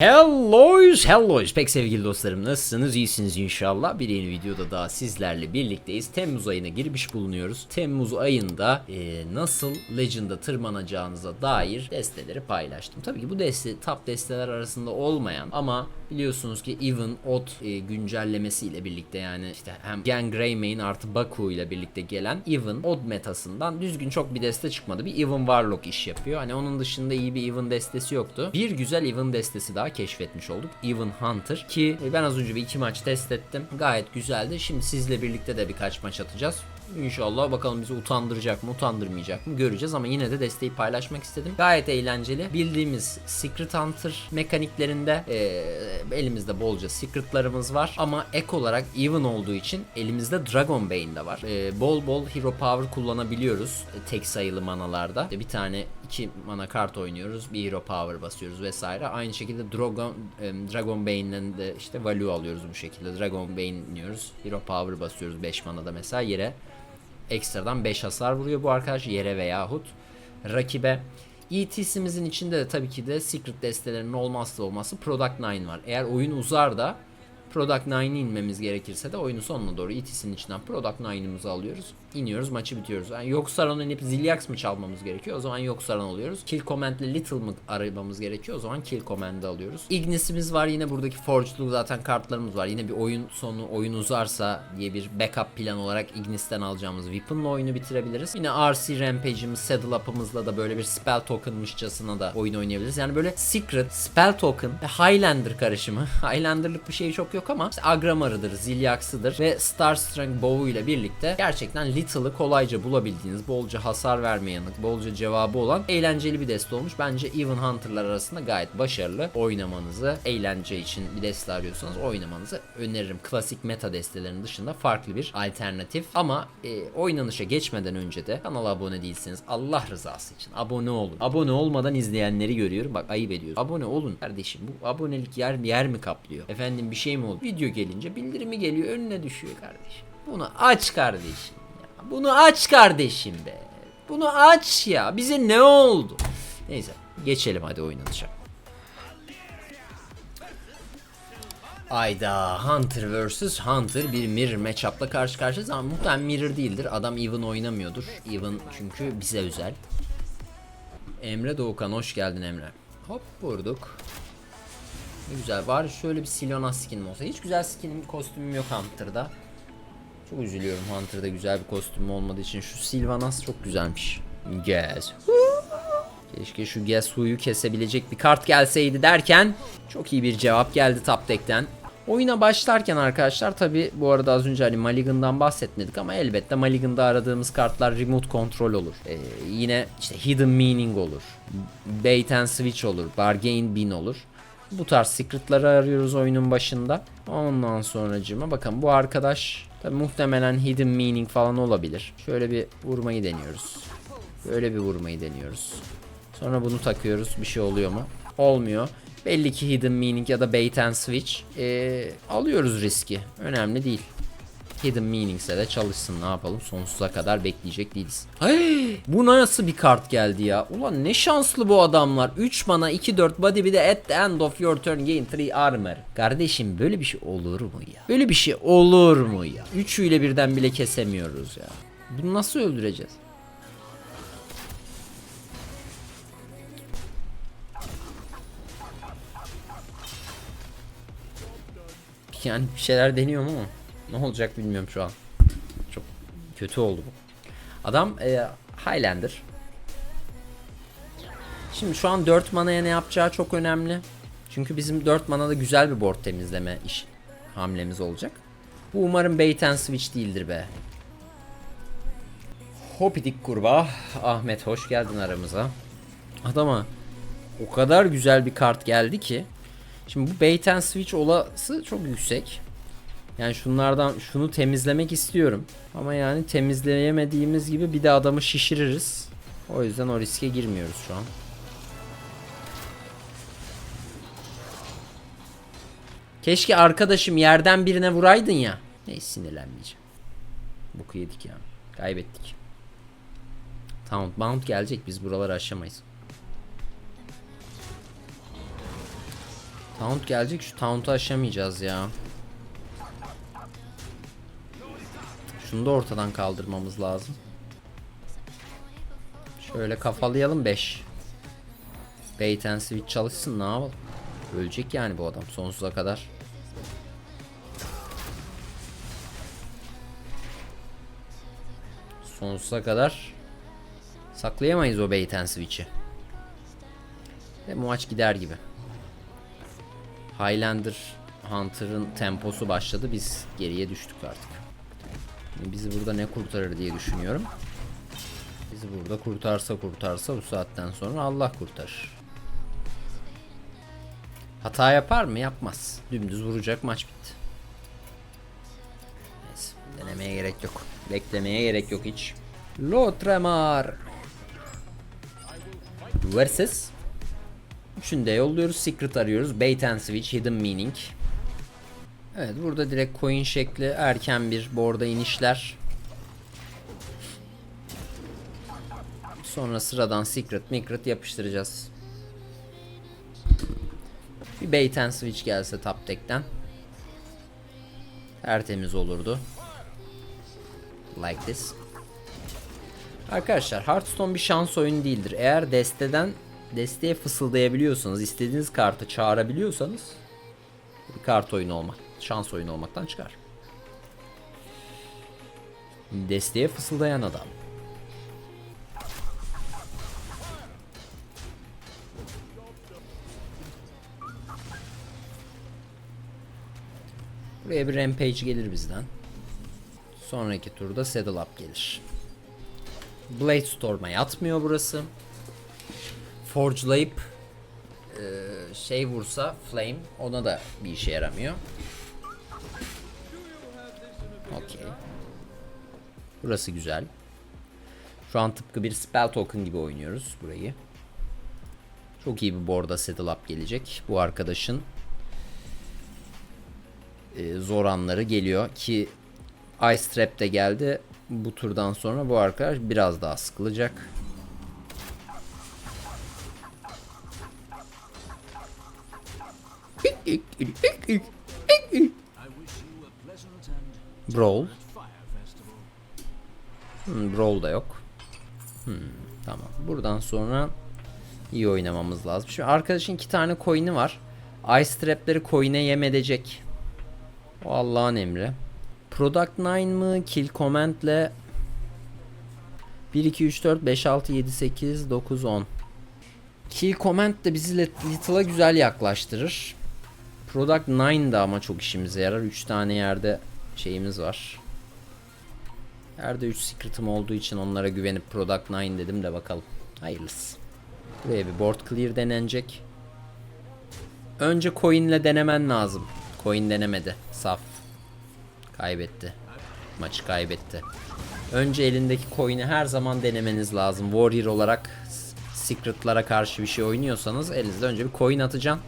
Hello's, hello's. Pek sevgili dostlarım nasılsınız? İyisiniz inşallah. Bir yeni videoda daha sizlerle birlikteyiz. Temmuz ayına girmiş bulunuyoruz. Temmuz ayında e, nasıl Legend'a tırmanacağınıza dair desteleri paylaştım. Tabii ki bu deste top desteler arasında olmayan ama biliyorsunuz ki Even Odd e, güncellemesiyle birlikte yani işte hem Gang Greymane artı Baku ile birlikte gelen Even Odd metasından düzgün çok bir deste çıkmadı. Bir Even Warlock iş yapıyor. Hani onun dışında iyi bir Even destesi yoktu. Bir güzel Even destesi daha keşfetmiş olduk. Even Hunter ki ben az önce bir iki maç test ettim. Gayet güzeldi. Şimdi sizle birlikte de birkaç maç atacağız. İnşallah bakalım bizi utandıracak mı utandırmayacak mı göreceğiz ama yine de desteği paylaşmak istedim. Gayet eğlenceli. Bildiğimiz Secret Hunter mekaniklerinde eee, elimizde bolca secretlarımız var ama ek olarak even olduğu için elimizde Dragon Bane de var. Eee, bol bol hero power kullanabiliyoruz e, tek sayılı manalarda. E, Bir tane iki mana kart oynuyoruz. Bir hero power basıyoruz vesaire. Aynı şekilde Dragon Dragon Bane'den de işte value alıyoruz bu şekilde. Dragon Bane iniyoruz. Hero power basıyoruz 5 manada mesela yere ekstradan 5 hasar vuruyor bu arkadaş yere veyahut rakibe. ETC'mizin içinde de tabii ki de secret destelerinin olmazsa olmazsa Product 9 var. Eğer oyun uzar da Product 9'e inmemiz gerekirse de oyunun sonuna doğru ETC'nin içinden Product 9'ımızı alıyoruz. İniyoruz maçı bitiyoruz. Yani yok inip Zilyax mı çalmamız gerekiyor? O zaman yok Saran alıyoruz. Kill Command'le Little mı aramamız gerekiyor? O zaman Kill Command'ı alıyoruz. Ignis'imiz var yine buradaki Forge'lu zaten kartlarımız var. Yine bir oyun sonu oyun uzarsa diye bir backup plan olarak Ignis'ten alacağımız Weapon'la oyunu bitirebiliriz. Yine RC Rampage'imiz, Saddle Up'ımızla da böyle bir spell token'mışçasına da oyun oynayabiliriz. Yani böyle Secret, Spell Token ve Highlander karışımı. Highlander'lık bir şey çok yok ama işte Agramar'ıdır, Zilyax'ıdır ve Star Strength Bow ile birlikte gerçekten Little'ı kolayca bulabildiğiniz, bolca hasar verme bolca cevabı olan eğlenceli bir deste olmuş. Bence Even Hunter'lar arasında gayet başarılı. Oynamanızı, eğlence için bir deste arıyorsanız oynamanızı öneririm. Klasik meta destelerinin dışında farklı bir alternatif. Ama e, oynanışa geçmeden önce de kanala abone değilseniz Allah rızası için abone olun. Abone olmadan izleyenleri görüyorum. Bak ayıp ediyoruz. Abone olun kardeşim. Bu abonelik yer yer mi kaplıyor? Efendim bir şey mi oldu? Video gelince bildirimi geliyor önüne düşüyor kardeşim. Bunu aç kardeşim. Bunu aç kardeşim be. Bunu aç ya. Bize ne oldu? Neyse geçelim hadi oynanışa. Ayda Hunter vs Hunter bir mirror matchup'la karşı karşıyayız ama muhtemelen mirror değildir. Adam even oynamıyordur. Even çünkü bize özel. Emre Doğukan hoş geldin Emre. Hop vurduk. Ne güzel. Var şöyle bir Silona skinim olsa. Hiç güzel skinim kostümüm yok Hunter'da. Çok üzülüyorum Hunter'da güzel bir kostümüm olmadığı için. Şu Sylvanas çok güzelmiş. Yes. Keşke şu Guess Who'yu kesebilecek bir kart gelseydi derken çok iyi bir cevap geldi Top Deck'ten. Oyuna başlarken arkadaşlar tabi bu arada az önce hani Maligan'dan bahsetmedik ama elbette Maligan'da aradığımız kartlar remote control olur. Ee, yine işte hidden meaning olur. Bait and switch olur. Bargain bin olur. Bu tarz secretları arıyoruz oyunun başında. Ondan sonracığıma bakın bu arkadaş tabi muhtemelen hidden meaning falan olabilir. Şöyle bir vurmayı deniyoruz. Böyle bir vurmayı deniyoruz. Sonra bunu takıyoruz. Bir şey oluyor mu? Olmuyor. Belli ki hidden meaning ya da bait and switch. Ee, alıyoruz riski. Önemli değil. Hidden meaning ise de çalışsın ne yapalım sonsuza kadar bekleyecek değiliz. Ay, bu nasıl bir kart geldi ya? Ulan ne şanslı bu adamlar. 3 mana 2 4 body bir de at the end of your turn gain 3 armor. Kardeşim böyle bir şey olur mu ya? Böyle bir şey olur mu ya? Üçüyle birden bile kesemiyoruz ya. Bunu nasıl öldüreceğiz? Yani bir şeyler deniyorum ama ne olacak bilmiyorum şu an. Çok kötü oldu bu. Adam e, Highlander. Şimdi şu an 4 manaya ne yapacağı çok önemli. Çünkü bizim 4 manada güzel bir board temizleme iş hamlemiz olacak. Bu umarım bait and switch değildir be. Hopidik kurbağa. Ahmet hoş geldin aramıza. Adama o kadar güzel bir kart geldi ki. Şimdi bu bait and switch olası çok yüksek. Yani şunlardan şunu temizlemek istiyorum. Ama yani temizleyemediğimiz gibi bir de adamı şişiririz. O yüzden o riske girmiyoruz şu an. Keşke arkadaşım yerden birine vuraydın ya. Neyse sinirlenmeyeceğim. Boku yedik ya. Kaybettik. Tamam mount gelecek biz buraları aşamayız. Taunt gelecek şu taunt'u aşamayacağız ya. Şunu da ortadan kaldırmamız lazım. Şöyle kafalayalım 5. Bait and switch çalışsın ne yapalım. Ölecek yani bu adam sonsuza kadar. Sonsuza kadar saklayamayız o bait and switch'i. Ve maç gider gibi. Highlander Hunter'ın temposu başladı. Biz geriye düştük artık. Bizi burada ne kurtarır diye düşünüyorum. Bizi burada kurtarsa kurtarsa bu saatten sonra Allah kurtarır. Hata yapar mı? Yapmaz. Dümdüz vuracak maç bitti. Neyse. Denemeye gerek yok. Beklemeye gerek yok hiç. Lotremar. Versus. Üçünü de yolluyoruz. Secret arıyoruz. Bait and switch. Hidden meaning. Evet burada direkt coin şekli erken bir board'a inişler. Sonra sıradan secret micret yapıştıracağız. Bir bait and switch gelse top deck'ten. Tertemiz olurdu. Like this. Arkadaşlar Hearthstone bir şans oyunu değildir. Eğer desteden desteğe fısıldayabiliyorsanız, istediğiniz kartı çağırabiliyorsanız bir kart oyunu olmak, şans oyunu olmaktan çıkar. Desteğe fısıldayan adam. Buraya bir rampage gelir bizden. Sonraki turda saddle up gelir. Blade Storm'a yatmıyor burası. Forge'layıp şey vursa Flame ona da bir işe yaramıyor. Burası güzel. Şu an tıpkı bir spell token gibi oynuyoruz burayı. Çok iyi bir board'a saddle up gelecek. Bu arkadaşın e, zor anları geliyor ki Ice Trap de geldi. Bu turdan sonra bu arkadaş biraz daha sıkılacak. Brawl. Hmm, Brawl da yok. Hmm, tamam. Buradan sonra iyi oynamamız lazım. Şimdi arkadaşın iki tane coin'i var. Ice Trap'leri coin'e yem edecek. O Allah'ın emri. Product 9 mı? Kill Command'le 1, 2, 3, 4, 5, 6, 7, 8, 9, 10. Kill Command de bizi Little'a güzel yaklaştırır. Product 9 da ama çok işimize yarar. 3 tane yerde şeyimiz var. Yerde 3 secret'ım olduğu için onlara güvenip Product 9 dedim de bakalım. Hayırlısı. Buraya bir board clear denenecek. Önce coin'le denemen lazım. Coin denemedi. Saf. Kaybetti. Maçı kaybetti. Önce elindeki coin'i her zaman denemeniz lazım. Warrior olarak Secret'lara karşı bir şey oynuyorsanız elinizde önce bir coin atacaksın.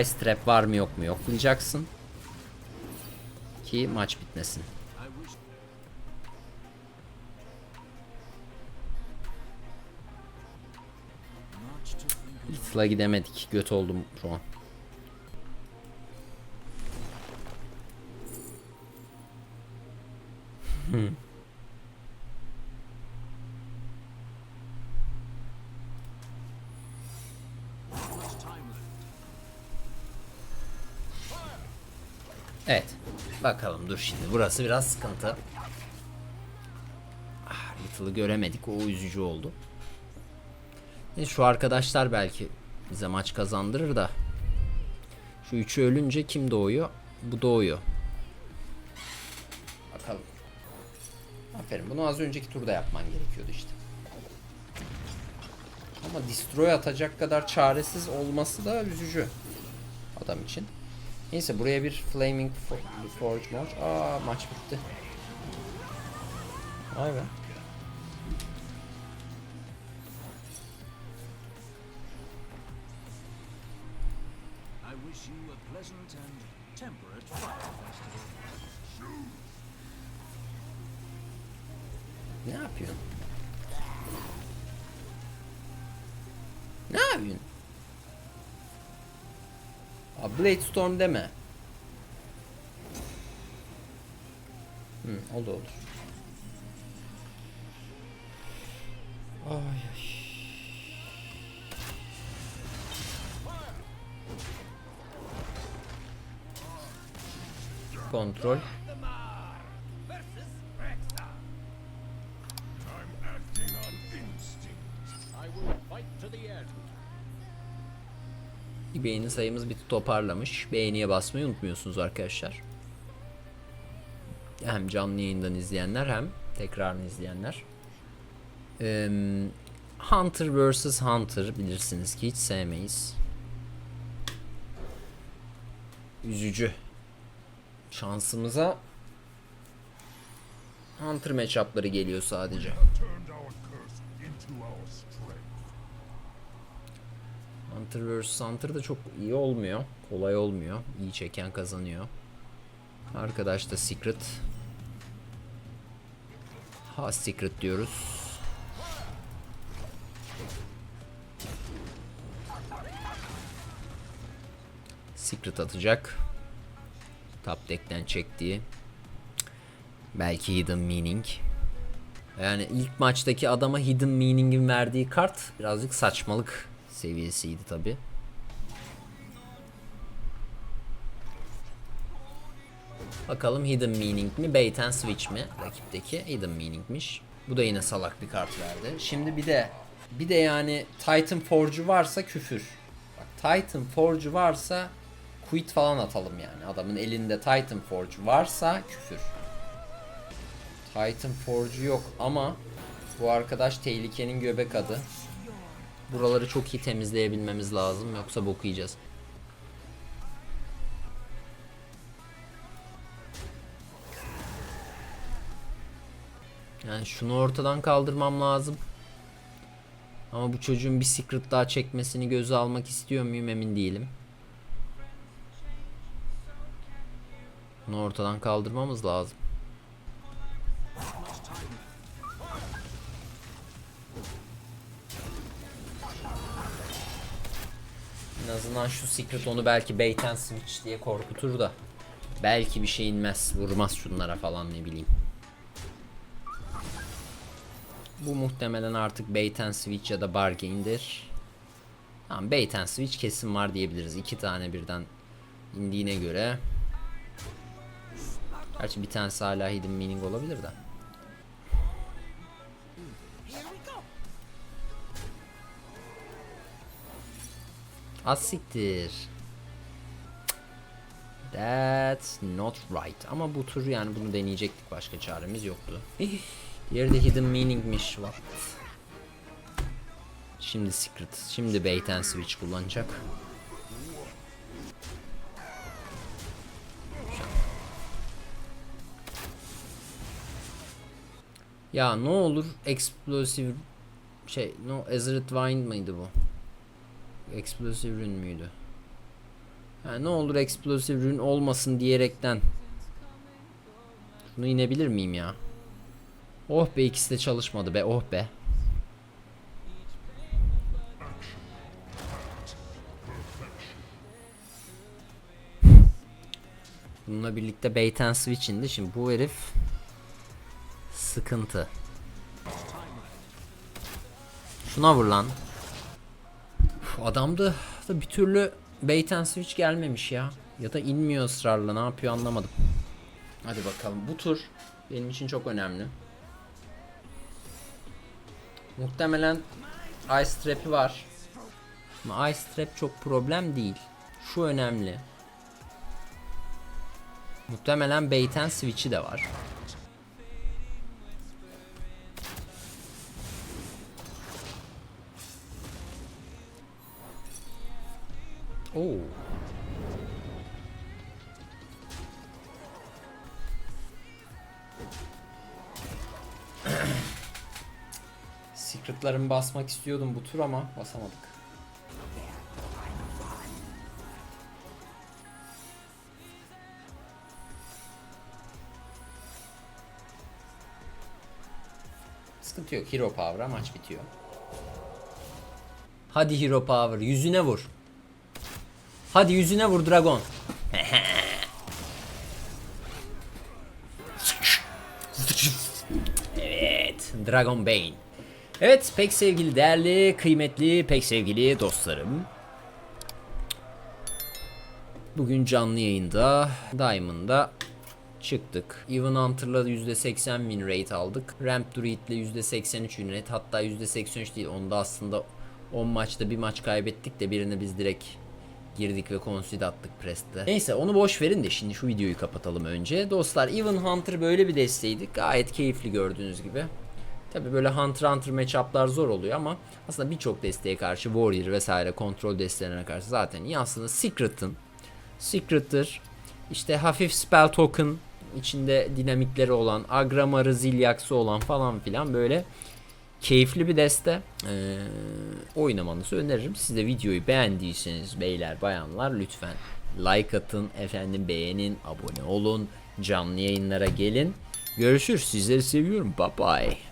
Ice Trap var mı yok mu yoklayacaksın. Ki maç bitmesin. Little'a gidemedik. Göt oldum şu an. Evet. Bakalım dur şimdi. Burası biraz sıkıntı. Ah, Little'ı göremedik. O üzücü oldu. Şu arkadaşlar belki bize maç kazandırır da. Şu üçü ölünce kim doğuyor? Bu doğuyor. Bakalım. Aferin. Bunu az önceki turda yapman gerekiyordu işte. Ama destroy atacak kadar çaresiz olması da üzücü. Adam için. Neyse buraya bir Flaming Fo- Forge March. Aa maç bitti. Vay be. You a pleasant and temperate fire festival. Ne yapıyorsun? Ne yapıyorsun? Abi Blade Storm deme. Hı, olur olur. Ay ay. Kontrol. Beğeni sayımız bir toparlamış. Beğeniye basmayı unutmuyorsunuz arkadaşlar. Hem canlı yayından izleyenler hem tekrarını izleyenler. Hunter vs Hunter bilirsiniz ki hiç sevmeyiz. Üzücü. Şansımıza Hunter matchup'ları geliyor sadece. Hunter vs Hunter da çok iyi olmuyor. Kolay olmuyor. İyi çeken kazanıyor. Arkadaş da Secret. Ha Secret diyoruz. Secret atacak. Top deck'ten çektiği. Belki Hidden Meaning. Yani ilk maçtaki adama Hidden Meaning'in verdiği kart birazcık saçmalık seviyesiydi tabi. Bakalım Hidden Meaning mi Bait and Switch mi rakipteki Hidden Meaning'miş. Bu da yine salak bir kart verdi. Şimdi bir de bir de yani Titan Forge'u varsa küfür. Bak Titan Forge'u varsa quit falan atalım yani. Adamın elinde Titan Forge varsa küfür. Titan Forge'u yok ama bu arkadaş tehlikenin göbek adı. Buraları çok iyi temizleyebilmemiz lazım yoksa boku. Yani şunu ortadan kaldırmam lazım. Ama bu çocuğun bir secret daha çekmesini göze almak istiyor muyum emin değilim. Bunu ortadan kaldırmamız lazım. En azından şu secret onu belki bait and switch diye korkutur da. Belki bir şey inmez, vurmaz şunlara falan ne bileyim. Bu muhtemelen artık bait and switch ya da bargain'dir. Tamam bait and switch kesin var diyebiliriz. İki tane birden indiğine göre. Gerçi bir tanesi hala hidden meaning olabilir de. Az siktir. That's not right. Ama bu tur yani bunu deneyecektik. Başka çaremiz yoktu. Diğeri de hidden meaningmiş. What? Şimdi secret. Şimdi bait and switch kullanacak. Ya ne olur explosive şey no Azeroth Wind mıydı bu? Explosive rune müydü? Ha, ne olur explosive rune olmasın diyerekten Şunu inebilir miyim ya? Oh be ikisi de çalışmadı be oh be. Bununla birlikte bait and switch indi. Şimdi bu herif sıkıntı. Şuna vur lan. Uf, adamda da bir türlü bait and switch gelmemiş ya. Ya da inmiyor ısrarla ne yapıyor anlamadım. Hadi bakalım bu tur benim için çok önemli. Muhtemelen Ice Trap'i var. Ama Ice Trap çok problem değil. Şu önemli. Muhtemelen Bait and Switch'i de var. Oo. Secret'larımı basmak istiyordum bu tur ama basamadık. Sıkıntı yok. Hero Power'a maç bitiyor. Hadi Hero Power yüzüne vur. Hadi yüzüne vur Dragon. evet. Dragon Bane. Evet pek sevgili değerli kıymetli pek sevgili dostlarım. Bugün canlı yayında Diamond'da çıktık. Even Hunter'la %80 win rate aldık. Ramp Druid'le %83 win rate hatta %83 değil onda aslında 10 maçta bir maç kaybettik de birini biz direkt girdik ve concede attık preste. Neyse onu boş verin de şimdi şu videoyu kapatalım önce. Dostlar Even Hunter böyle bir desteydi. Gayet keyifli gördüğünüz gibi. Tabi böyle Hunter Hunter matchup'lar zor oluyor ama aslında birçok desteğe karşı Warrior vesaire kontrol destelerine karşı zaten iyi. Aslında Secret'ın Secret'tır. İşte hafif spell token içinde dinamikleri olan, Agramar'ı Zilyaksı olan falan filan böyle keyifli bir deste. Ee, oynamanızı öneririm. Siz de videoyu beğendiyseniz beyler bayanlar lütfen like atın, efendim beğenin, abone olun, canlı yayınlara gelin. Görüşürüz. Sizleri seviyorum. Bye bye.